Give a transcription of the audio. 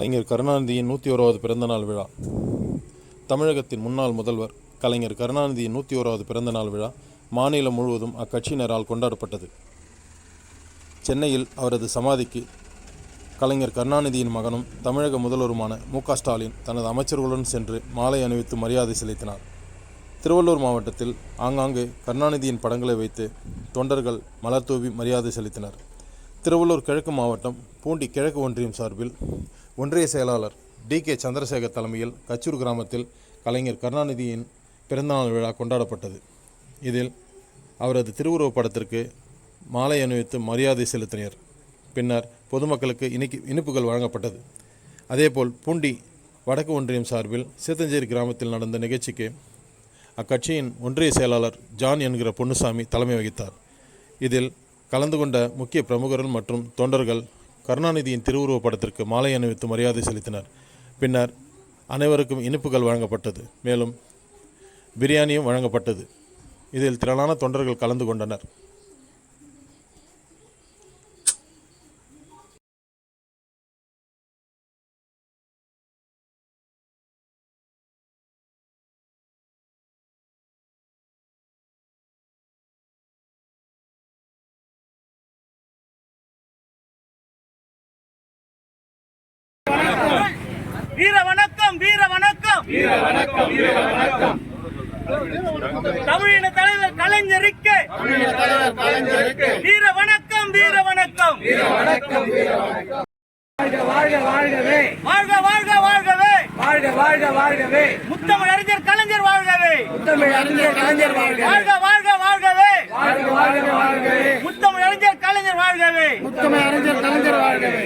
கலைஞர் கருணாநிதியின் நூற்றி ஓராவது பிறந்தநாள் விழா. தமிழகத்தின் முன்னாள் முதல்வர் கலைஞர் கருணாநிதியின் நூற்றி ஓராவது பிறந்தநாள் விழா மாநிலம் முழுவதும் அக்கட்சியினரால் கொண்டாடப்பட்டது. சென்னையில் அவரது சமாதிக்கு கலைஞர் கருணாநிதியின் மகனும் தமிழக முதல்வருமான மு ஸ்டாலின் தனது அமைச்சர்களுடன் சென்று மாலை அணிவித்து மரியாதை செலுத்தினார். திருவள்ளூர் மாவட்டத்தில் ஆங்காங்கே கருணாநிதியின் படங்களை வைத்து தொண்டர்கள் மலர் தூவி மரியாதை செலுத்தினர். திருவள்ளூர் கிழக்கு மாவட்டம் பூண்டி கிழக்கு ஒன்றியம் சார்பில் ஒன்றிய செயலாளர் டி கே சந்திரசேகர் தலைமையில் கச்சூர் கிராமத்தில் கலைஞர் கருணாநிதியின் பிறந்தநாள் விழா கொண்டாடப்பட்டது. இதில் அவரது திருவுருவப் படத்திற்கு மாலை அணிவித்து மரியாதை செலுத்தினர். பின்னர் பொதுமக்களுக்கு இனிக்கு இனிப்புகள் வழங்கப்பட்டது. அதேபோல் பூண்டி வடக்கு ஒன்றியம் சார்பில் சீத்தஞ்சேரி கிராமத்தில் நடந்த நிகழ்ச்சிக்கு அக்கட்சியின் ஒன்றிய செயலாளர் ஜான் என்கிற பொன்னுசாமி தலைமை வகித்தார். இதில் கலந்து கொண்ட முக்கிய பிரமுகர்கள் மற்றும் தொண்டர்கள் கருணாநிதியின் திருவுருவப் படத்திற்கு மாலை அணிவித்து மரியாதை செலுத்தினர். பின்னர் அனைவருக்கும் இனிப்புகள் வழங்கப்பட்டது. மேலும் பிரியாணியும் வழங்கப்பட்டது. இதில் திரளான தொண்டர்கள் கலந்து கொண்டனர். வீர வணக்கம் வீர வணக்கம் வீர வணக்கம் வீர வணக்கம் தமிழின தலைவர் கலைஞருக்கு. வீர வணக்கம் வீர வணக்கம் வாழ்க வாழ்க வாழ்கவே. வாழ்க வாழ்க வாழ்கவே வாழ்க வாழ்க வாழ்கவே முத்தமிழ் அறிஞர் கலைஞர் வாழ்கவே. முத்தமிழ் அறிஞர் கலைஞர் வாழ்க வாழ்க வாழ்க வாழ்கவே வாழ்க வாழ்க வாழ்கவே முத்தமிழ் அறிஞர் கலைஞர் வாழ்கவே. முத்தமிழ் அறிஞர் கலைஞர் வாழ்கவே.